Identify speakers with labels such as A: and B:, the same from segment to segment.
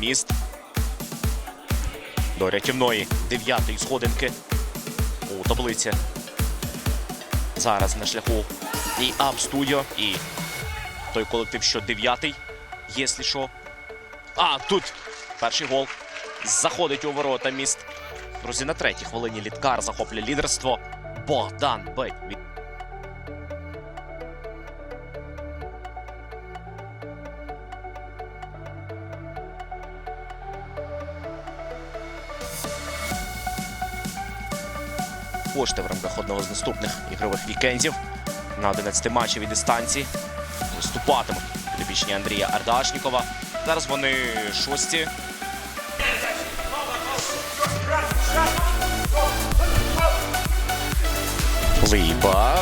A: міст. До рятівної дев'ятої сходинки у таблиці. Зараз на шляху і Ап Студіо, і той колектив, що дев'ятий, якщо що. А, тут перший гол. Заходить у ворота міст. Друзі, на третій хвилині Літкар захоплює лідерство. Богдан Бей. Кошти в рамках одного з наступних ігрових вікендів на 11 матчів і дистанції виступатимуть підопічні Андрія Ардашнікова. Зараз вони шості. Либа.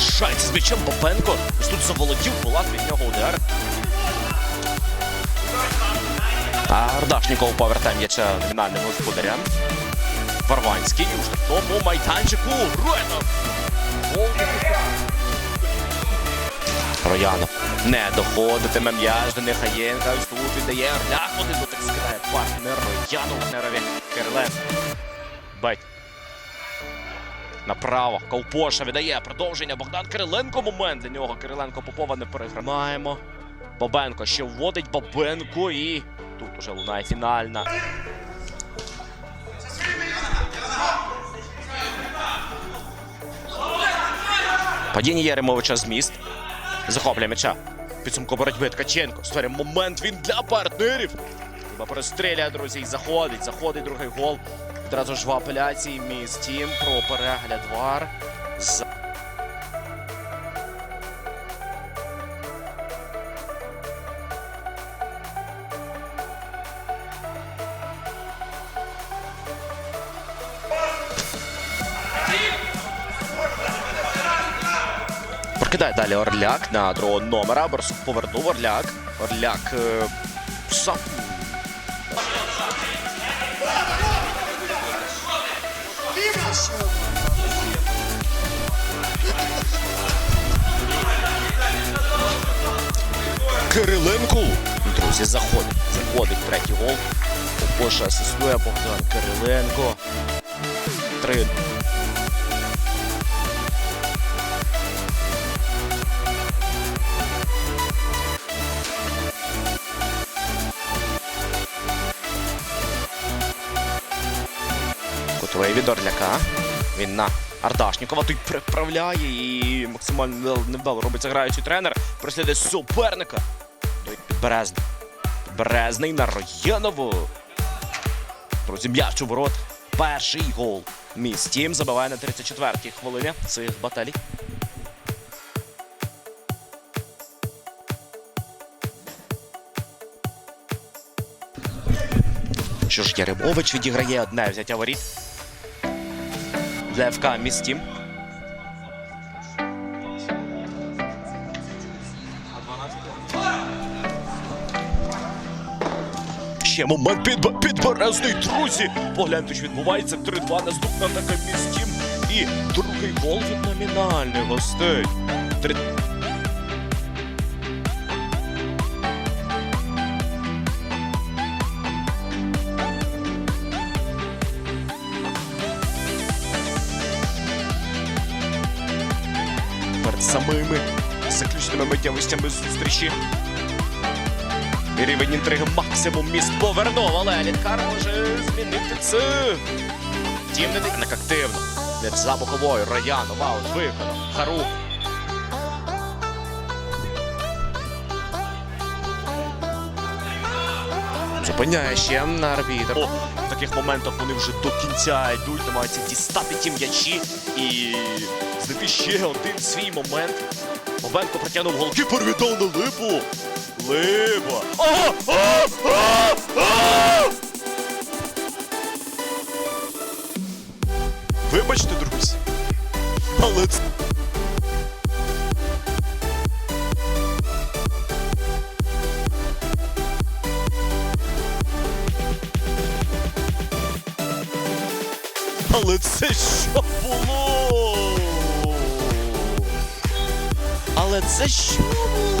A: Шайці з м'ячем Бабенко. Ось тут заволодів Булат від нього удар. А Ардашніков повертає м'яча номінальним господарям. Варванський у штрафному майданчику. Руетов. Гол. Роянов не доходитиме м'яч до Нехаєнка. Ось тут віддає Орлях. Один дотик скидає партнер Роянов партнерові. Кирлен. Бать. Направо. Ковпоша віддає продовження. Богдан Кириленко. Момент для нього. Кириленко Попова не переграмаємо. Бабенко ще вводить Бабенко і тут уже лунає фінальна. Падіння Яремовича з міст. Захоплює м'яча. Підсумку боротьби Ткаченко. Створює момент він для партнерів. Хіба перестріляє, друзі, і заходить. Заходить другий гол. Одразу ж в апеляції міст Тім про перегляд вар. Прокидає далі Орляк на другого номера. Борсук повернув Орляк. Орляк е, сам. Кириленко. Друзі, заходить. Заходить третій гол. Поша асистує Богдан Кириленко. Три Кутовий від Орляка. Він на Ардашнікова тут приправляє і максимально невдало- робиться граючий тренер. Прослідує суперника. Той Підберезний. Підберезний на Роянову. Друзі, м'яч ворот. Перший гол. Міс Тім забиває на 34-й хвилині цих баталій. Що ж, Яремович відіграє одне взяття воріт для ФК Містім. Ще момент під підберезний, друзі. Погляньте, що відбувається. 3-2 наступна така містім. І другий гол від номінальних гостей. 3 самими заключними миттєвостями зустрічі. Рівень інтриги максимум міст повернув, але Лінкар може змінити це. Тім не так активно. М'яч за боковою, Роянов, аут, виконав. Харук. Зупиняє ще арбітр. О, в таких моментах вони вже до кінця йдуть, намагаються дістати ті м'ячі і знайти ще один свій момент. Бабенко протягнув голкіпер, віддав на липу. Липа. Вибачте, друзі. Але це... Але це що було? Але це що було?